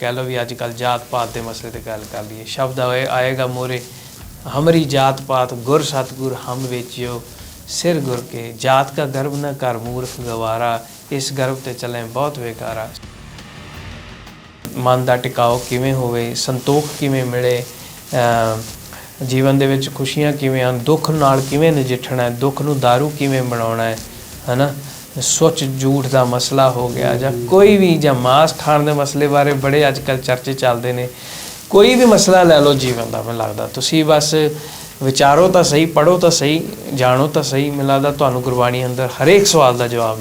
ਕਹਿ ਲਓ ਵੀ ਅੱਜ ਕੱਲ ਜਾਤ ਪਾਤ ਦੇ ਮਸਲੇ ਤੇ ਗੱਲ ਕਰ ਲਈਏ। ਸ਼ਬਦ ਆਏ, ਆਏਗਾ ਮੋਰੇ, ਹਮਰੀ ਜਾਤ ਪਾਤ ਗੁਰ ਸਤਗੁਰ ਹਮ ਵੇਚਿਓ, ਸਿਰ ਗੁਰ ਕੇ, ਜਾਤ ਕਾ ਗਰਭ ਨਾ ਕਰ ਮੂਰਖ ਗਵਾਰਾ, ਇਸ ਗਰਭ ਤੇ ਚਲੇ ਬਹੁਤ ਬੇਕਾਰਾ ਮਨ ਦਾ ਟਿਕਾਓ ਕਿਵੇਂ ਹੋਵੇ, ਸੰਤੋਖ ਕਿਵੇਂ ਮਿਲੇ, ਅਹ ਜੀਵਨ ਦੇ ਵਿੱਚ ਖੁਸ਼ੀਆਂ ਕਿਵੇਂ ਆਉਣ ਦੁੱਖ ਨਾਲ ਕਿਵੇਂ ਨਜਿੱਠਣਾ ਹੈ, ਦੁੱਖ ਨੂੰ दारू ਕਿਵੇਂ ਬਣਾਉਣਾ ਹੈ, ਹਨਾ? ਸੋਚ ਝੂਠ ਦਾ ਮਸਲਾ ਹੋ ਗਿਆ ਜਾਂ ਕੋਈ ਵੀ ਜਾਂ ਮਾਸ ਖਾਣ ਦੇ ਮਸਲੇ ਬਾਰੇ ਬੜੇ ਅੱਜ ਕੱਲ ਚਰਚੇ ਚੱਲਦੇ ਨੇ। ਕੋਈ ਵੀ ਮਸਲਾ ਲੈ ਲਓ ਜੀਵਨ ਦਾ ਮੈਨੂੰ ਲੱਗਦਾ। ਤੁਸੀਂ ਬਸ ਵਿਚਾਰੋ ਤਾਂ ਸਹੀ ਪੜੋ ਤਾਂ ਸਹੀ, ਜਾਣੋ ਤਾਂ ਸਹੀ, ਮੈਨੂੰ ਲੱਗਦਾ ਤੁਹਾਨੂੰ ਗੁਰਬਾਣੀ ਅੰਦਰ ਹਰੇਕ ਸਵਾਲ ਦਾ ਜਵਾਬ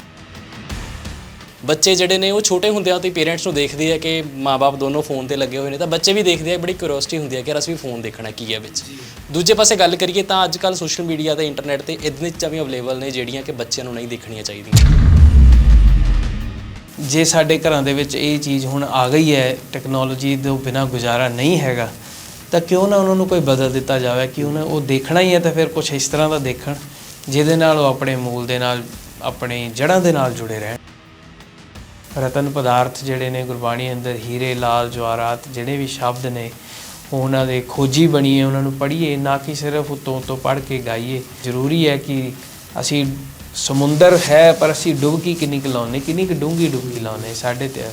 ਬੱਚੇ ਜਿਹੜੇ ਨੇ ਉਹ ਛੋਟੇ ਹੁੰਦਿਆਂ ਤੋਂ ਹੀ ਪੇਰੈਂਟਸ ਨੂੰ ਦੇਖਦੇ ਆ ਕਿ ਮਾਪੇ ਦੋਨੋਂ ਫੋਨ ਤੇ ਲੱਗੇ ਹੋਏ ਨੇ ਤਾਂ ਬੱਚੇ ਵੀ ਦੇਖਦੇ ਆ, ਬੜੀ ਕਿਉਰਿਓਸਿਟੀ ਹੁੰਦੀ ਹੈ ਕਿ ਯਾਰ ਅਸੀਂ ਵੀ ਫੋਨ ਦੇਖਣਾ ਕੀ ਹੈ ਵਿੱਚ। ਦੂਜੇ ਪਾਸੇ ਗੱਲ ਕਰੀਏ ਤਾਂ ਅੱਜ ਕੱਲ ਸੋਸ਼ਲ ਮੀਡੀਆ ਤੇ ਇੰਟਰਨੈਟ ਤੇ ਇਤਨੀ ਚੀਜ਼ਾਂ ਵੀ ਅਵੇਲੇਬਲ ਨੇ ਜਿਹੜੀਆਂ ਕਿ ਬੱਚਿਆਂ ਨੂੰ ਨਹੀਂ ਦੇਖਣੀਆਂ ਚਾਹੀਦੀਆਂ। ਜੇ ਸਾਡੇ ਘਰਾਂ ਦੇ ਵਿੱਚ ਇਹ ਚੀਜ਼ ਹੁਣ ਆ ਗਈ ਹੈ ਟੈਕਨੋਲੋਜੀ ਤੋਂ ਬਿਨਾ ਗੁਜ਼ਾਰਾ ਨਹੀਂ ਹੈਗਾ, ਤਾਂ ਕਿਉਂ ਨਾ ਉਹਨਾਂ ਨੂੰ ਕੋਈ ਬਦਲ ਦਿੱਤਾ ਜਾਵੇ? ਕਿ ਉਹਨਾਂ ਉਹ ਦੇਖਣਾ ਹੀ ਹੈ ਤਾਂ ਫਿਰ ਕੁਝ ਇਸ ਤਰ੍ਹਾਂ ਦਾ ਦੇਖਣ, ਜਿਹਦੇ ਨਾਲ ਉਹ ਆਪਣੇ ਮੂਲ ਦੇ ਨਾਲ, ਆਪਣੇ ਜੜ੍ਹਾਂ ਦੇ ਨਾਲ ਜੁੜੇ ਰਹਿਣ। ਰਤਨ ਪਦਾਰਥ ਜਿਹੜੇ ਨੇ ਗੁਰਬਾਣੀ ਅੰਦਰ ਹੀਰੇ ਲਾਲ ਜਵਾਹਰਾਤ ਜਿਹੜੇ ਵੀ ਸ਼ਬਦ ਨੇ ਉਹ ਉਹਨਾਂ ਦੇ ਖੋਜੀ ਬਣੀਏ ਉਹਨਾਂ ਨੂੰ ਪੜ੍ਹੀਏ ਨਾ ਕਿ ਸਿਰਫ ਉਤੋਂ ਤੋਂ ਪੜ੍ਹ ਕੇ ਗਾਈਏ। ਜ਼ਰੂਰੀ ਹੈ ਕਿ ਅਸੀਂ ਸਮੁੰਦਰ ਹੈ ਪਰ ਅਸੀਂ ਡੁਬਕੀ ਕਿੰਨੀ ਕੁ ਲਾਉਂਦੇ ਕਿੰਨੀ ਕੁ ਡੂੰਘੀ ਡੁਬਕੀ ਲਾਉਂਦੇ ਸਾਡੇ ਤੇ ਆ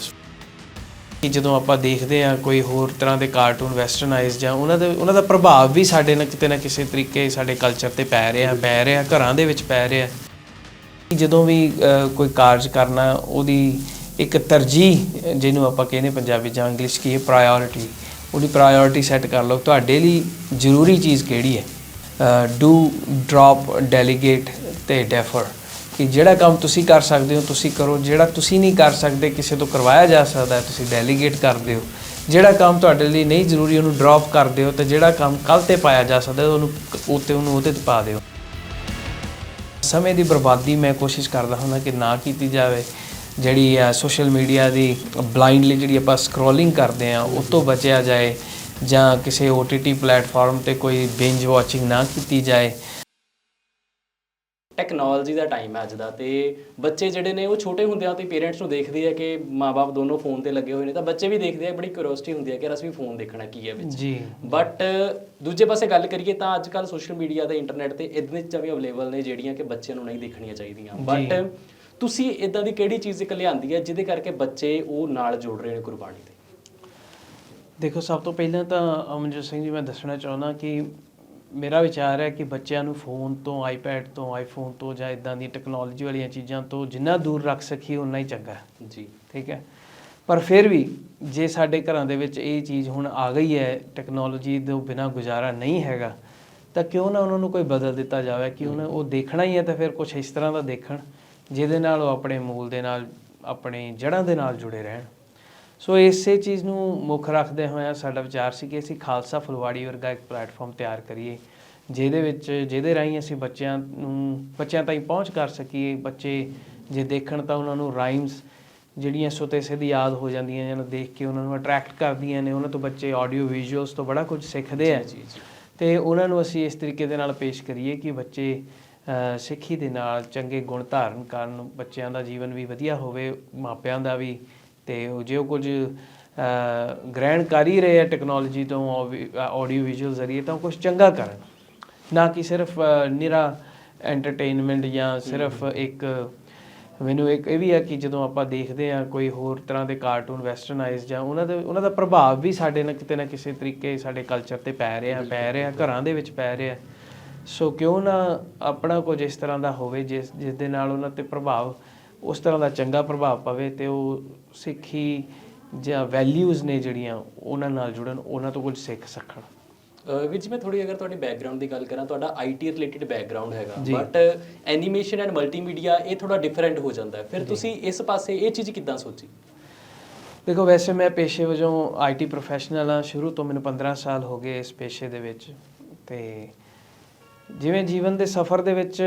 ਕਿ ਜਦੋਂ ਆਪਾਂ ਦੇਖਦੇ ਆ ਕੋਈ ਹੋਰ ਤਰ੍ਹਾਂ ਦੇ ਕਾਰਟੂਨ ਵੈਸਟਰਨਾਈਜ਼ ਜਾਂ ਉਹਨਾਂ ਦੇ ਉਹਨਾਂ ਦਾ ਪ੍ਰਭਾਵ ਵੀ ਸਾਡੇ ਨਾਲ ਕਿਤੇ ਨਾ ਕਿਸੇ ਤਰੀਕੇ ਸਾਡੇ ਕਲਚਰ ਤੇ ਪੈ ਰਿਹਾ ਪੈ ਰਿਹਾ ਘਰਾਂ ਦੇ ਵਿੱਚ ਪੈ ਰਿਹਾ। ਜਦੋਂ ਵੀ ਕੋਈ ਕਾਰਜ ਕਰਨਾ ਉਹਦੀ ਇੱਕ ਤਰਜੀਹ, ਜਿਹਨੂੰ ਆਪਾਂ ਕਹਿੰਦੇ ਪੰਜਾਬੀ ਜਾਂ ਇੰਗਲਿਸ਼ ਕੀ ਹੈ ਪ੍ਰਾਇੋਰਟੀ ਉਹਦੀ ਪ੍ਰਾਇੋਰਟੀ ਸੈੱਟ ਕਰ ਲਓ। ਤੁਹਾਡੇ ਲਈ ਜ਼ਰੂਰੀ ਚੀਜ਼ ਕਿਹੜੀ ਹੈ? ਡੂ ਡ੍ਰੌਪ ਡੈਲੀਗੇਟ ਤੇ ਡੈਫਰ ਕਿ ਜਿਹੜਾ ਕੰਮ ਤੁਸੀਂ ਕਰ ਸਕਦੇ ਹੋ, ਤੁਸੀਂ ਕਰੋ। ਜਿਹੜਾ ਤੁਸੀਂ ਨਹੀਂ ਕਰ ਸਕਦੇ, ਕਿਸੇ ਤੋਂ ਕਰਵਾਇਆ ਜਾ ਸਕਦਾ ਹੈ, ਤੁਸੀਂ ਡੈਲੀਗੇਟ ਕਰਦੇ ਹੋ। ਜਿਹੜਾ ਕੰਮ ਤੁਹਾਡੇ ਲਈ ਨਹੀਂ ਜ਼ਰੂਰੀ, ਉਹਨੂੰ ਡ੍ਰੌਪ ਕਰ ਦਿਓ ਤੇ ਜਿਹੜਾ ਕੰਮ ਕੱਲ ਤੇ ਪਾਇਆ ਜਾ ਸਕਦਾ, ਉਹਨੂੰ ਉੱਤੇ ਉਹਨੂੰ ਉਹਦੇ ਤੇ ਪਾ ਦਿਓ। ਸਮੇਂ ਦੀ ਬਰਬਾਦੀ, ਮੈਂ ਕੋਸ਼ਿਸ਼ ਕਰਦਾ ਹੁੰਦਾ ਕਿ ਨਾ ਕੀਤੀ ਜਾਵੇ। ਜਿਹੜੀ ਆ ਸੋਸ਼ਲ ਮੀਡੀਆ ਦੀ ਬਲਾਈਂਡਲੀ ਜਿਹੜੀ ਆਪਾਂ ਸਕਰੋਲਿੰਗ ਕਰਦੇ ਆ ਉਹ ਤੋਂ ਬਚਿਆ ਜਾਏ ਜਾਂ ਕਿਸੇ OTT ਪਲੇਟਫਾਰਮ ਤੇ ਕੋਈ ਬਿੰਜ ਵਾਚਿੰਗ ਨਾ ਕੀਤੀ ਜਾਏ। ਟੈਕਨੋਲੋਜੀ ਦਾ ਟਾਈਮ ਹੈ ਅੱਜ ਦਾ ਤੇ ਬੱਚੇ ਜਿਹੜੇ ਨੇ ਉਹ ਛੋਟੇ ਹੁੰਦਿਆਂ ਤੋਂ ਪੇਰੈਂਟਸ ਨੂੰ ਦੇਖਦੇ ਆ ਕਿ ਮਾਪੇ ਦੋਨੋਂ ਫੋਨ ਤੇ ਲੱਗੇ ਹੋਏ ਨੇ ਤਾਂ ਬੱਚੇ ਵੀ ਦੇਖਦੇ ਆ ਬੜੀ ਕਿਉਰਿਓਸਿਟੀ ਹੁੰਦੀ ਹੈ ਕਿ ਯਾਰ ਅਸੀਂ ਵੀ ਫੋਨ ਦੇਖਣਾ ਕੀ ਹੈ ਵਿੱਚ। ਜੀ। ਬਟ ਦੂਜੇ ਪਾਸੇ ਗੱਲ ਕਰੀਏ ਤਾਂ ਅੱਜ ਕੱਲ ਸੋਸ਼ਲ ਮੀਡੀਆ ਤੇ ਇੰਟਰਨੈਟ ਤੇ ਇਤਨੀ ਚੀਜ਼ਾਂ ਵੀ ਅਵੇਲੇਬਲ ਨੇ ਜਿਹੜੀਆਂ ਕਿ ਬੱਚਿਆਂ ਨੂੰ ਨਹੀਂ ਦੇਖਣੀਆਂ ਚਾਹੀਦੀਆਂ। ਬਟ ਤੁਸੀਂ ਇਦਾਂ ਦੀ ਕਿਹੜੀ ਚੀਜ਼ ਇੱਕ ਲਿਆਂਦੀ ਹੈ ਜਿਹਦੇ ਕਰਕੇ ਬੱਚੇ ਉਹ ਨਾਲ ਜੁੜ ਰਹੇ ਨੇ ਗੁਰਬਾਣੀ ਦੇ? ਦੇਖੋ ਸਭ ਤੋਂ ਪਹਿਲਾਂ ਤਾਂ ਅਮਨਜੋਤ ਸਿੰਘ ਜੀ ਮੈਂ ਦੱਸਣਾ ਚਾਹੁੰਦਾ ਕਿ ਮੇਰਾ ਵਿਚਾਰ ਹੈ ਕਿ ਬੱਚਿਆਂ ਨੂੰ ਫੋਨ ਤੋਂ ਆਈਪੈਡ ਤੋਂ ਆਈਫੋਨ ਤੋਂ ਜਾਂ ਇਦਾਂ ਦੀ ਟੈਕਨੋਲੋਜੀ ਵਾਲੀਆਂ ਚੀਜ਼ਾਂ ਤੋਂ ਜਿੰਨਾ ਦੂਰ ਰੱਖ ਸਕੀਏ ਉਨਾ ਹੀ ਚੰਗਾ ਹੈ। ਜੀ। ਠੀਕ ਹੈ? ਪਰ ਫਿਰ ਵੀ ਜੇ ਸਾਡੇ ਘਰਾਂ ਦੇ ਵਿੱਚ ਇਹ ਚੀਜ਼ ਹੁਣ ਆ ਗਈ ਹੈ ਟੈਕਨੋਲੋਜੀ ਤੋਂ ਬਿਨਾ ਗੁਜ਼ਾਰਾ ਨਹੀਂ ਹੈਗਾ ਤਾਂ ਕਿਉਂ ਨਾ ਉਹਨਾਂ ਨੂੰ ਕੋਈ ਬਦਲ ਦਿੱਤਾ ਜਾਵੇ ਕਿ ਉਹਨਾਂ ਉਹ ਦੇਖਣਾ ਹੀ ਹੈ ਤਾਂ ਫਿਰ ਕੁਝ ਇਸ ਤਰ੍ਹਾਂ ਦਾ ਦੇਖਣ। ਜਿਹਦੇ ਨਾਲ ਉਹ ਆਪਣੇ ਮੂਲ ਦੇ ਨਾਲ ਆਪਣੇ ਜੜ੍ਹਾਂ ਦੇ ਨਾਲ ਜੁੜੇ ਰਹਿਣ। ਸੋ ਇਸੇ ਚੀਜ਼ ਨੂੰ ਮੁੱਖ ਰੱਖਦੇ ਹੋਇਆ ਸਾਡਾ ਵਿਚਾਰ ਸੀ ਕਿ ਅਸੀਂ ਖਾਲਸਾ ਫੁਲਵਾੜੀ ਵਰਗਾ ਇੱਕ ਪਲੇਟਫਾਰਮ ਤਿਆਰ ਕਰੀਏ ਜਿਹਦੇ ਵਿੱਚ ਜਿਹਦੇ ਰਾਹੀਂ ਅਸੀਂ ਬੱਚਿਆਂ ਨੂੰ ਬੱਚਿਆਂ ਤਾਈਂ ਪਹੁੰਚ ਕਰ ਸਕੀਏ। ਬੱਚੇ ਜੇ ਦੇਖਣ ਤਾਂ ਉਹਨਾਂ ਨੂੰ ਰਾਈਮਸ ਜਿਹੜੀਆਂ ਸੁਤੇ ਸਿੱਧ ਯਾਦ ਹੋ ਜਾਂਦੀਆਂ ਜਿਹਨਾਂ ਦੇਖ ਕੇ ਉਹਨਾਂ ਨੂੰ ਅਟਰੈਕਟ ਕਰਦੀਆਂ ਨੇ। ਉਹਨਾਂ ਤੋਂ ਬੱਚੇ ਆਡੀਓ ਵਿਜ਼ੂਅਲਸ ਤੋਂ ਬੜਾ ਕੁਝ ਸਿੱਖਦੇ ਆ। ਜੀ ਜੀ। ਤੇ ਉਹਨਾਂ ਨੂੰ ਅਸੀਂ ਇਸ ਤਰੀਕੇ ਦੇ ਨਾਲ ਪੇਸ਼ ਕਰੀਏ ਕਿ ਬੱਚੇ ਸਿੱਖੀ ਦੇ ਨਾਲ ਚੰਗੇ ਗੁਣ ਧਾਰਨ ਕਰਨ ਬੱਚਿਆਂ ਦਾ ਜੀਵਨ ਵੀ ਵਧੀਆ ਹੋਵੇ ਮਾਪਿਆਂ ਦਾ ਵੀ ਤੇ ਉਹ ਜੇ ਉਹ ਕੁਝ ਗ੍ਰਹਿਣ ਕਰ ਹੀ ਰਹੇ ਆ ਟੈਕਨੋਲੋਜੀ ਤੋਂ ਆਡੀਓ ਵਿਜ਼ੂਅਲ ਜ਼ਰੀਏ ਤਾਂ ਕੁਝ ਚੰਗਾ ਕਰਨ। ਨਾ ਕਿ ਸਿਰਫ ਨਿਰਾ ਐਂਟਰਟੇਨਮੈਂਟ ਜਾਂ ਸਿਰਫ ਇੱਕ ਮੈਨੂੰ ਇੱਕ ਇਹ ਵੀ ਹੈ ਕਿ ਜਦੋਂ ਆਪਾਂ ਦੇਖਦੇ ਆ ਕੋਈ ਹੋਰ ਤਰ੍ਹਾਂ ਦੇ ਕਾਰਟੂਨ ਵੈਸਟਰਨਾਈਜ਼ ਜਾਂ ਉਹਨਾਂ ਦੇ ਉਹਨਾਂ ਦਾ ਪ੍ਰਭਾਵ ਵੀ ਸਾਡੇ ਨਾਲ ਕਿਤੇ ਨਾ ਕਿਸੇ ਤਰੀਕੇ ਸਾਡੇ ਕਲਚਰ ਤੇ ਪੈ ਰਿਹਾ ਪੈ ਰਿਹਾ ਘਰਾਂ ਦੇ ਵਿੱਚ ਪੈ ਰਿਹਾ। ਸੋ ਕਿਉਂ ਨਾ ਆਪਣਾ ਕੁਝ ਇਸ ਤਰ੍ਹਾਂ ਦਾ ਹੋਵੇ ਜਿਸ ਜਿਸ ਦੇ ਨਾਲ ਉਹਨਾਂ ਤੇ ਪ੍ਰਭਾਵ ਉਸ ਤਰ੍ਹਾਂ ਦਾ ਚੰਗਾ ਪ੍ਰਭਾਵ ਪਵੇ ਤੇ ਉਹ ਸਿੱਖੀ ਜਾਂ ਵੈਲਿਊਜ਼ ਨੇ ਜਿਹੜੀਆਂ ਉਹਨਾਂ ਨਾਲ ਜੁੜਨ ਉਹਨਾਂ ਤੋਂ ਕੁਝ ਸਿੱਖ ਸਕਣ। ਜੀ ਮੈਂ ਥੋੜੀ ਅਗਰ ਤੁਹਾਡੀ ਬੈਕਗ੍ਰਾਉਂਡ ਦੀ ਗੱਲ ਕਰਾਂ ਤੁਹਾਡਾ ਆਈਟੀ ਰਿਲੇਟਡ ਬੈਕਗ੍ਰਾਉਂਡ ਹੈਗਾ। ਬਟ ਐਨੀਮੇਸ਼ਨ ਐਂਡ ਮਲਟੀਮੀਡੀਆ ਇਹ ਥੋੜਾ ਡਿਫਰੈਂਟ ਹੋ ਜਾਂਦਾ ਹੈ। ਫਿਰ ਤੁਸੀਂ ਇਸ ਪਾਸੇ ਇਹ ਚੀਜ਼ ਕਿੱਦਾਂ ਸੋਚੀ? ਦੇਖੋ ਵੈਸੇ ਮੈਂ ਪੇਸ਼ੇ ਵਜੋਂ ਆਈਟੀ ਪ੍ਰੋਫੈਸ਼ਨਲ ਹਾਂ। ਸ਼ੁਰੂ ਤੋਂ ਮੈਨੂੰ 15 ਸਾਲ ਹੋ ਗਏ ਇਸ ਪੇਸ਼ੇ ਦੇ ਵਿੱਚ। ਤੇ ਜਿਵੇਂ ਜੀਵਨ ਦੇ ਸਫ਼ਰ ਦੇ ਵਿੱਚ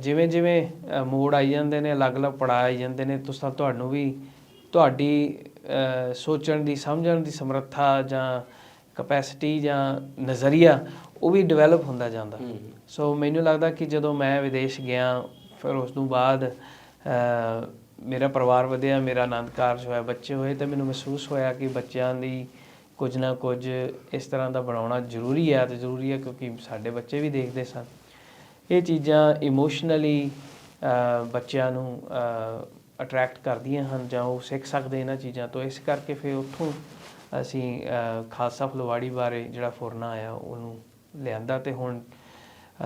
ਜਿਵੇਂ ਜਿਵੇਂ ਮੋੜ ਆਈ ਜਾਂਦੇ ਨੇ ਅਲੱਗ-ਅਲੱਗ ਪੜਾਅ ਆਈ ਜਾਂਦੇ ਨੇ ਤੁਸੀਂ ਤੁਹਾਨੂੰ ਵੀ ਤੁਹਾਡੀ ਸੋਚਣ ਦੀ ਸਮਝਣ ਦੀ ਸਮਰੱਥਾ ਜਾਂ ਕਪੈਸਿਟੀ ਜਾਂ ਨਜ਼ਰੀਆ ਉਹ ਵੀ ਡਿਵੈਲਪ ਹੁੰਦਾ ਜਾਂਦਾ। ਸੋ ਮੈਨੂੰ ਲੱਗਦਾ ਕਿ ਜਦੋਂ ਮੈਂ ਵਿਦੇਸ਼ ਗਿਆ ਫਿਰ ਉਸ ਤੋਂ ਬਾਅਦ ਮੇਰਾ ਪਰਿਵਾਰ ਵਧਿਆ ਮੇਰਾ ਆਨੰਦ ਕਾਰਜ ਹੋਇਆ ਬੱਚੇ ਹੋਏ ਤਾਂ ਮੈਨੂੰ ਮਹਿਸੂਸ ਹੋਇਆ ਕਿ ਬੱਚਿਆਂ ਦੀ ਕੁਝ ਨਾ ਕੁਝ ਇਸ ਤਰ੍ਹਾਂ ਦਾ ਬਣਾਉਣਾ ਜ਼ਰੂਰੀ ਹੈ ਤੇ ਜ਼ਰੂਰੀ ਹੈ ਕਿਉਂਕਿ ਸਾਡੇ ਬੱਚੇ ਵੀ ਦੇਖਦੇ ਸਨ। ਇਹ ਚੀਜ਼ਾਂ ਇਮੋਸ਼ਨਲੀ ਬੱਚਿਆਂ ਨੂੰ ਅਟਰੈਕਟ ਕਰਦੀਆਂ ਹਨ ਜਾਂ ਉਹ ਸਿੱਖ ਸਕਦੇ ਇਹਨਾਂ ਚੀਜ਼ਾਂ ਤੋਂ। ਇਸ ਕਰਕੇ ਫਿਰ ਉੱਥੋਂ ਅਸੀਂ ਖਾਲਸਾ ਫਲਵਾੜੀ ਬਾਰੇ ਜਿਹੜਾ ਫੁਰਨਾ ਆਇਆ ਉਹਨੂੰ ਲਿਆਂਦਾ ਤੇ ਹੁਣ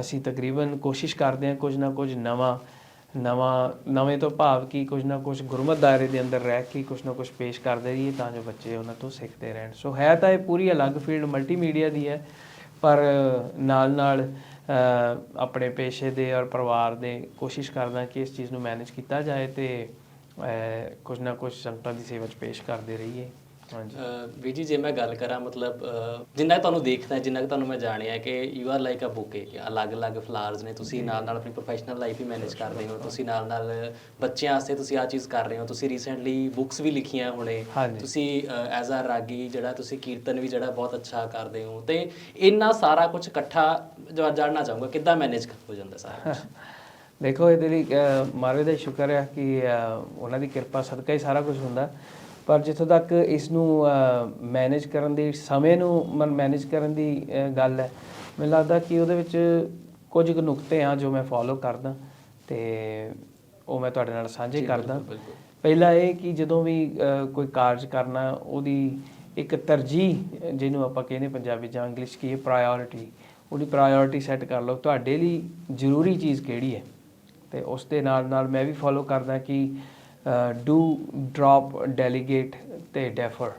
ਅਸੀਂ ਤਕਰੀਬਨ ਕੋਸ਼ਿਸ਼ ਕਰਦੇ ਹਾਂ ਕੁਝ ਨਾ ਕੁਝ ਨਵਾਂ ਨਵਾਂ ਨਵੇਂ ਤੋਂ ਭਾਵ ਕੀ ਕੁਝ ਨਾ ਕੁਝ ਗੁਰਮਤ ਦਾਇਰੇ ਦੇ ਅੰਦਰ ਰਹਿ ਕੇ ਕੁਝ ਨਾ ਕੁਝ ਪੇਸ਼ ਕਰਦੇ ਰਹੀਏ ਤਾਂ ਜੋ ਬੱਚੇ ਉਹਨਾਂ ਤੋਂ ਸਿੱਖਦੇ ਰਹਿਣ। ਸੋ ਹੈ ਤਾਂ ਇਹ ਪੂਰੀ ਅਲੱਗ ਫੀਲਡ ਮਲਟੀਮੀਡੀਆ ਦੀ ਹੈ ਪਰ ਨਾਲ ਨਾਲ ਆਪਣੇ ਪੇਸ਼ੇ ਦੇ ਔਰ ਪਰਿਵਾਰ ਦੇ ਕੋਸ਼ਿਸ਼ ਕਰਦਾ ਕਿ ਇਸ ਚੀਜ਼ ਨੂੰ ਮੈਨੇਜ ਕੀਤਾ ਜਾਏ ਤੇ ਅ, ਕੁਝ ਨਾ ਕੁਝ ਸੰਗਤਾਂ ਦੀ ਸੇਵਾ 'ਚ ਪੇਸ਼ ਕਰਦੇ ਰਹੀਏ। ਵੀਰ ਜੀ ਜੇ ਮੈਂ ਗੱਲ ਕਰਾਂ ਮਤਲਬ ਜਿੰਨਾ ਤੁਹਾਨੂੰ ਦੇਖਦਾ ਜਿੰਨਾ ਕੁ ਤੁਹਾਨੂੰ ਮੈਂ ਜਾਣਿਆ ਕਿ you are like a bouquet ਕਿ ਅਲੱਗ-ਅਲੱਗ ਫਲਾਵਰਸ ਨੇ ਤੁਸੀਂ ਨਾਲ ਨਾਲ ਆਪਣੀ ਪ੍ਰੋਫੈਸ਼ਨਲ ਲਾਈਫ ਵੀ ਮੈਨੇਜ ਕਰਦੇ ਹੋ ਤੁਸੀਂ ਨਾਲ ਨਾਲ ਬੱਚਿਆਂ ਵਾਸਤੇ ਤੁਸੀਂ ਆ ਚੀਜ਼ ਕਰ ਰਹੇ ਹੋ ਤੁਸੀਂ ਰੀਸੈਂਟਲੀ ਬੁੱਕਸ ਵੀ ਲਿਖੀਆਂ ਹੁਣੇ। ਤੁਸੀਂ ਐਜ਼ ਅ ਰਾਗੀ ਜਿਹੜਾ ਤੁਸੀਂ ਕੀਰਤਨ ਵੀ ਜਿਹੜਾ ਬਹੁਤ ਅੱਛਾ ਕਰਦੇ ਹੋ ਤੇ ਇੰਨਾ ਸਾਰਾ ਕੁਝ ਇਕੱਠਾ ਜਾਣਨਾ ਚਾਹੂੰਗਾ ਕਿੱਦਾਂ ਮੈਨੇਜ ਹੋ ਜਾਂਦਾ ਸਾਰਾ? ਦੇਖੋ ਇਹਦੇ ਲਈ ਮਹਾਰਾਜ ਦਾ ਸ਼ੁਕਰ ਹੈ ਕਿ ਉਹਨਾਂ ਦੀ ਕਿਰਪਾ ਸਦਕਾ ਹੀ ਸਾਰਾ ਕੁਝ ਹੁੰਦਾ ਪਰ ਜਿੱਥੋਂ ਤੱਕ ਇਸ ਨੂੰ ਮੈਨੇਜ ਕਰਨ ਦੀ ਸਮੇਂ ਨੂੰ ਮਨ ਮੈਨੇਜ ਕਰਨ ਦੀ ਗੱਲ ਹੈ ਮੈਨੂੰ ਲੱਗਦਾ ਕਿ ਉਹਦੇ ਵਿੱਚ ਕੁਝ ਕੁ ਨੁਕਤੇ ਆ ਜੋ ਮੈਂ ਫੋਲੋ ਕਰਦਾ ਤੇ ਉਹ ਮੈਂ ਤੁਹਾਡੇ ਨਾਲ ਸਾਂਝੇ ਕਰਦਾ। ਪਹਿਲਾ ਇਹ ਕਿ ਜਦੋਂ ਵੀ ਕੋਈ ਕਾਰਜ ਕਰਨਾ ਉਹਦੀ ਇੱਕ ਤਰਜੀਹ ਜਿਹਨੂੰ ਆਪਾਂ ਕਹਿੰਦੇ ਪੰਜਾਬੀ ਜਾਂ ਇੰਗਲਿਸ਼ ਕੀ ਹੈ ਪ੍ਰਾਇੋਰਟੀ ਉਹਦੀ ਪ੍ਰਾਇੋਰਟੀ ਸੈੱਟ ਕਰ ਲਓ ਤੁਹਾਡੇ ਲਈ ਜ਼ਰੂਰੀ ਚੀਜ਼ ਕਿਹੜੀ ਹੈ? ਤੇ ਉਸ ਦੇ ਨਾਲ ਨਾਲ ਮੈਂ ਵੀ ਫੋਲੋ ਕਰਦਾ ਕਿ ਡੂ ਡ੍ਰੌਪ ਡੈਲੀਗੇਟ ਤੇ ਡੈਫਰ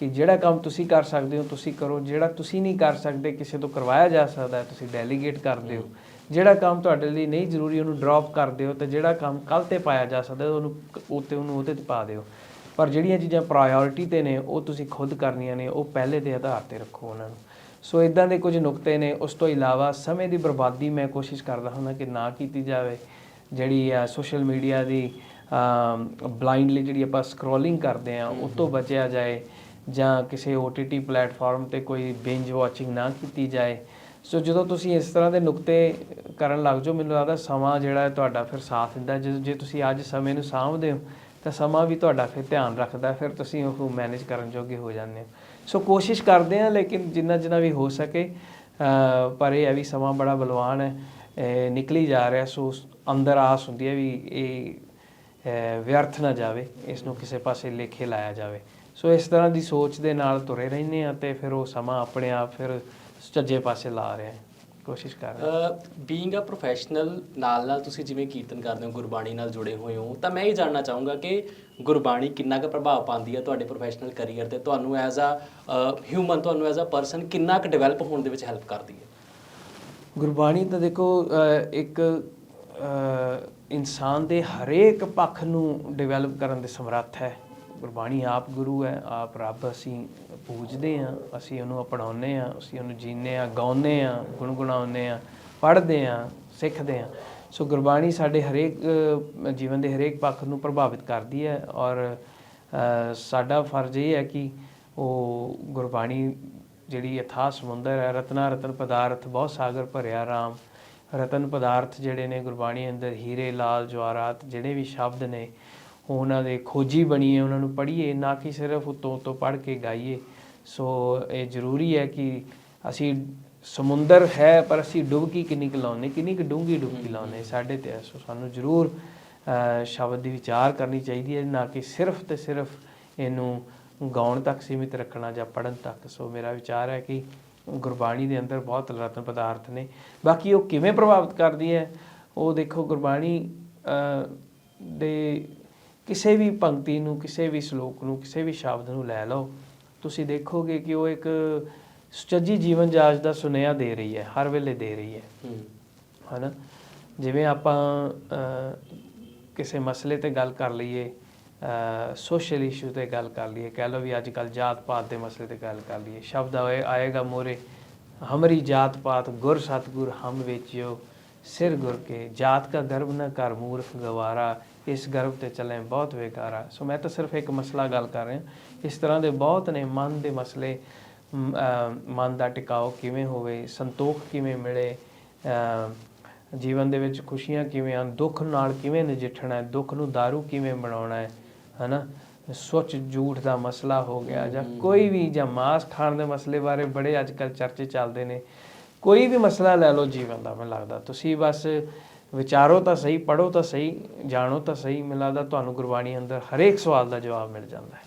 ਕਿ ਜਿਹੜਾ ਕੰਮ ਤੁਸੀਂ ਕਰ ਸਕਦੇ ਹੋ, ਤੁਸੀਂ ਕਰੋ। ਜਿਹੜਾ ਤੁਸੀਂ ਨਹੀਂ ਕਰ ਸਕਦੇ, ਕਿਸੇ ਤੋਂ ਕਰਵਾਇਆ ਜਾ ਸਕਦਾ ਤੁਸੀਂ ਡੈਲੀਗੇਟ ਕਰ ਦਿਓ ਜਿਹੜਾ ਕੰਮ ਤੁਹਾਡੇ ਲਈ ਨਹੀਂ ਜ਼ਰੂਰੀ, ਉਹਨੂੰ ਡ੍ਰੌਪ ਕਰ ਦਿਓ ਤੇ ਜਿਹੜਾ ਕੰਮ ਕੱਲ ਤੇ ਪਾਇਆ ਜਾ ਸਕਦਾ, ਉਹਨੂੰ ਕ- ਉੱਤੇ ਉਹਨੂੰ ਉਹਦੇ ਤੇ ਪਾ ਦਿਓ। ਪਰ ਜਿਹੜੀਆਂ ਚੀਜ਼ਾਂ ਪ੍ਰਾਇੋਰਟੀ ਤੇ ਨੇ, ਉਹ ਤੁਸੀਂ ਖੁਦ ਕਰਨੀਆਂ ਨੇ, ਉਹ ਪਹਿਲੇ ਦੇ ਆਧਾਰ ਤੇ ਰੱਖੋ ਉਹਨਾਂ ਨੂੰ। ਸੋ ਇਦਾਂ ਦੇ ਕੁਝ ਨੁਕਤੇ ਨੇ। ਉਸ ਤੋਂ ਇਲਾਵਾ ਸਮੇਂ ਦੀ ਬਰਬਾਦੀ ਮੈਂ ਕੋਸ਼ਿਸ਼ ਕਰਦਾ ਹੁੰਦਾ ਕਿ ਨਾ ਕੀਤੀ ਜਾਵੇ। ਜਿਹੜੀ ਆ ਸੋਸ਼ਲ ਮੀਡੀਆ ਦੀ ਬਲਾਈਂਡਲੀ ਜਿਹੜੀ ਆਪਾਂ ਸਕਰੋਲਿੰਗ ਕਰਦੇ ਆ ਉਹ ਤੋਂ ਬਚਿਆ ਜਾਏ ਜਾਂ ਕਿਸੇ OTT ਪਲੇਟਫਾਰਮ ਤੇ ਕੋਈ ਬਿੰਜ ਵਾਚਿੰਗ ਨਾ ਕੀਤੀ ਜਾਏ। ਸੋ ਜਦੋਂ ਤੁਸੀਂ ਇਸ ਤਰ੍ਹਾਂ ਦੇ ਨੁਕਤੇ ਕਰਨ ਲੱਗ ਜਾਓ, ਮੈਨੂੰ ਲੱਗਦਾ ਸਮਾਂ ਜਿਹੜਾ ਤੁਹਾਡਾ ਫਿਰ ਸਾਥ ਦਿੰਦਾ ਜੇ ਜੇ ਤੁਸੀਂ ਅੱਜ ਸਮੇਂ ਨੂੰ ਸਾਂਭਦੇ ਹੋ, ਤਾਂ ਸਮਾਂ ਵੀ ਤੁਹਾਡਾ ਫਿਰ ਧਿਆਨ ਰੱਖਦਾ ਫਿਰ ਤੁਸੀਂ ਉਹ ਮੈਨੇਜ ਕਰਨ ਜੋਗੇ ਹੋ ਜਾਂਦੇ ਹੋ। ਸੋ ਕੋਸ਼ਿਸ਼ ਕਰਦੇ ਆ ਲੇਕਿਨ ਜਿੰਨਾ ਜਿੰਨਾ ਵੀ ਹੋ ਸਕੇ ਪਰ ਇਹ ਹੈ ਵੀ ਸਮਾਂ ਬੜਾ ਬਲਵਾਨ ਹੈ ਨਿਕਲੀ ਜਾ ਰਿਹਾ। ਸੋ ਅੰਦਰ ਆਸ ਹੁੰਦੀ ਹੈ ਵੀ ਇਹ ਵਿਅਰਥ ਨਾ ਜਾਵੇ ਇਸ ਨੂੰ ਕਿਸੇ ਪਾਸੇ ਲੇਖੇ ਲਾਇਆ ਜਾਵੇ। ਸੋ ਇਸ ਤਰ੍ਹਾਂ ਦੀ ਸੋਚ ਦੇ ਨਾਲ ਤੁਰੇ ਰਹਿੰਦੇ ਆ ਤੇ ਫਿਰ ਉਹ ਸਮਾਂ ਆਪਣੇ ਆਪ ਫਿਰ ਸੱਜੇ ਪਾਸੇ ਲਾ ਰਿਹਾ ਹੈ। ਕੋਸ਼ਿਸ਼ ਕਰ ਰਿਹਾ ਬੀਇੰਗ ਅ ਪ੍ਰੋਫੈਸ਼ਨਲ ਨਾਲ ਨਾਲ ਤੁਸੀਂ ਜਿਵੇਂ ਕੀਰਤਨ ਕਰਦੇ ਹੋ ਗੁਰਬਾਣੀ ਨਾਲ ਜੁੜੇ ਹੋਏ ਹੋ ਤਾਂ ਮੈਂ ਇਹ ਜਾਣਨਾ ਚਾਹੂੰਗਾ ਕਿ ਗੁਰਬਾਣੀ ਕਿੰਨਾ ਕੁ ਪ੍ਰਭਾਵ ਪਾਉਂਦੀ ਹੈ ਤੁਹਾਡੇ ਪ੍ਰੋਫੈਸ਼ਨਲ ਕੈਰੀਅਰ ਤੇ? ਤੁਹਾਨੂੰ ਐਜ਼ ਅ ਹਿਊਮਨ ਤੁਹਾਨੂੰ ਐਜ਼ ਅ ਪਰਸਨ ਕਿੰਨਾ ਕੁ ਡਿਵੈਲਪ ਹੋਣ ਦੇ ਵਿੱਚ ਹੈਲਪ ਕਰਦੀ ਹੈ? ਗੁਰਬਾਣੀ ਤਾਂ ਦੇਖੋ ਇੱਕ ਇਨਸਾਨ ਦੇ ਹਰੇਕ ਪੱਖ ਨੂੰ ਡਿਵੈਲਪ ਕਰਨ ਦੇ ਸਮਰੱਥ ਹੈ। ਗੁਰਬਾਣੀ ਆਪ ਗੁਰੂ ਹੈ, ਆਪ ਰੱਬ ਅਸੀਂ ਪੂਜਦੇ ਹਾਂ, ਅਸੀਂ ਉਹਨੂੰ ਅਪਣਾਉਂਦੇ ਹਾਂ, ਅਸੀਂ ਉਹਨੂੰ ਜੀਂਦੇ ਹਾਂ, ਗਾਉਂਦੇ ਹਾਂ, ਗੁਣਗੁਣਾਉਂਦੇ ਹਾਂ, ਪੜ੍ਹਦੇ ਹਾਂ, ਸਿੱਖਦੇ ਹਾਂ। ਸੋ ਗੁਰਬਾਣੀ ਸਾਡੇ ਹਰੇਕ ਜੀਵਨ ਦੇ ਹਰੇਕ ਪੱਖ ਨੂੰ ਪ੍ਰਭਾਵਿਤ ਕਰਦੀ ਹੈ ਔਰ ਸਾਡਾ ਫਰਜ਼ ਇਹ ਹੈ ਕਿ ਉਹ ਗੁਰਬਾਣੀ ਜਿਹੜੀ ਅਥਾਹ ਸਮੁੰਦਰ ਹੈ, ਰਤਨਾ ਰਤਨ ਪਦਾਰਥ ਬਹੁਤ ਸਾਗਰ ਭਰਿਆ ਰਾਮ ਰਤਨ ਪਦਾਰਥ ਜਿਹੜੇ ਨੇ ਗੁਰਬਾਣੀ ਅੰਦਰ ਹੀਰੇ ਲਾਲ ਜਵਾਹਰਾਤ ਜਿਹੜੇ ਵੀ ਸ਼ਬਦ ਨੇ ਉਹ ਉਹਨਾਂ ਦੇ ਖੋਜੀ ਬਣੀਏ ਉਹਨਾਂ ਨੂੰ ਪੜ੍ਹੀਏ ਨਾ ਕਿ ਸਿਰਫ ਉਤੋਂ ਉਤੋਂ ਪੜ੍ਹ ਕੇ ਗਾਈਏ। ਸੋ ਇਹ ਜ਼ਰੂਰੀ ਹੈ ਕਿ ਅਸੀਂ ਸਮੁੰਦਰ ਹੈ ਪਰ ਅਸੀਂ ਡੁਬਕੀ ਕਿੰਨੀ ਕੁ ਲਾਉਂਦੇ ਕਿੰਨੀ ਕੁ ਡੂੰਘੀ ਡੁਬਕੀ ਲਾਉਂਦੇ ਸਾਡੇ ਤੇ। ਸੋ ਸਾਨੂੰ ਜ਼ਰੂਰ ਸ਼ਬਦ ਦੀ ਵਿਚਾਰ ਕਰਨੀ ਚਾਹੀਦੀ ਹੈ ਨਾ ਕਿ ਸਿਰਫ ਤੇ ਸਿਰਫ ਇਹਨੂੰ ਗਾਉਣ ਤੱਕ ਸੀਮਿਤ ਰੱਖਣਾ ਜਾਂ ਪੜਨ ਤੱਕ। ਸੋ ਮੇਰਾ ਵਿਚਾਰ ਹੈ ਕਿ ਗੁਰਬਾਣੀ ਦੇ ਅੰਦਰ ਬਹੁਤ ਰਤਨ ਪਦਾਰਥ ਨੇ। ਬਾਕੀ ਉਹ ਕਿਵੇਂ ਪ੍ਰਭਾਵਿਤ ਕਰਦੀ ਹੈ ਉਹ ਦੇਖੋ ਗੁਰਬਾਣੀ ਦੇ ਕਿਸੇ ਵੀ ਪੰਕਤੀ ਨੂੰ ਕਿਸੇ ਵੀ ਸ਼ਲੋਕ ਨੂੰ ਕਿਸੇ ਵੀ ਸ਼ਬਦ ਨੂੰ ਲੈ ਲਓ। ਤੁਸੀਂ ਦੇਖੋਗੇ ਕਿ ਉਹ ਇੱਕ ਸੁਚੱਜੀ ਜੀਵਨ ਜਾਚ ਦਾ ਸੁਨੇਹਾ ਦੇ ਰਹੀ ਹੈ ਹਰ ਵੇਲੇ ਦੇ ਰਹੀ ਹੈ। ਹੂੰ। ਹਨਾ? ਜਿਵੇਂ ਆਪਾਂ ਕਿਸੇ ਮਸਲੇ ਤੇ ਗੱਲ ਕਰ ਲਈਏ ਸੋਸ਼ਲ ਇਸ਼ੂ ਤੇ ਗੱਲ ਕਰ ਲਈਏ, ਕਹਿ ਲਓ ਵੀ ਅੱਜ ਕੱਲ ਜਾਤ ਪਾਤ ਦੇ ਮਸਲੇ ਤੇ ਗੱਲ ਕਰ ਲਈਏ। ਸ਼ਬਦ ਆਏ, ਆਏਗਾ ਮੋਰੇ, ਹਮਰੀ ਜਾਤ ਪਾਤ ਗੁਰ ਸਤਗੁਰ ਹਮ ਵੇਚਿਓ, ਸਿਰ ਗੁਰ ਕੇ, ਜਾਤ ਕਾ ਗਰਭ ਨਾ ਕਰ ਮੂਰਖ ਗਵਾਰਾ, ਇਸ ਗਰਭ ਤੇ ਚੱਲੇ ਬਹੁਤ ਬੇਕਾਰਾ ਸੋ ਮੈਂ ਤਾਂ ਸਿਰਫ ਇੱਕ ਮਸਲਾ ਗੱਲ ਕਰ ਰਿਹਾ। ਇਸ ਤਰ੍ਹਾਂ ਦੇ ਬਹੁਤ ਨੇ ਮਨ ਦੇ ਮਸਲੇ ਮਨ ਦਾ ਟਿਕਾਓ ਕਿਵੇਂ ਹੋਵੇ, ਸੰਤੋਖ ਕਿਵੇਂ ਮਿਲੇ ਜੀਵਨ ਦੇ ਵਿੱਚ ਖੁਸ਼ੀਆਂ ਕਿਵੇਂ ਹਨ, ਦੁੱਖ ਨਾਲ ਕਿਵੇਂ ਨਜਿੱਠਣਾ ਹੈ, ਦੁੱਖ ਨੂੰ दारू ਕਿਵੇਂ ਬਣਾਉਣਾ ਹੈ ਹਨਾ? ਸੱਚ ਝੂਠ ਦਾ ਮਸਲਾ ਹੋ ਗਿਆ ਜਾਂ ਕੋਈ ਵੀ ਜਾਂ ਮਾਸ ਖਾਣ ਦੇ ਮਸਲੇ ਬਾਰੇ ਬੜੇ ਅੱਜ ਕੱਲ੍ਹ ਚਰਚੇ ਚੱਲਦੇ ਨੇ। ਕੋਈ ਵੀ ਮਸਲਾ ਲੈ ਲਓ ਜੀਵਨ ਦਾ, ਮੈਨੂੰ ਲੱਗਦਾ। ਤੁਸੀਂ ਬਸ ਵਿਚਾਰੋ ਤਾਂ ਸਹੀ ਪੜੋ ਤਾਂ ਸਹੀ, ਜਾਣੋ ਤਾਂ ਸਹੀ, ਮੈਨੂੰ ਲੱਗਦਾ ਤੁਹਾਨੂੰ ਗੁਰਬਾਣੀ ਅੰਦਰ ਹਰੇਕ ਸਵਾਲ ਦਾ ਜਵਾਬ ਮਿਲ ਜਾਂਦਾ ਹੈ।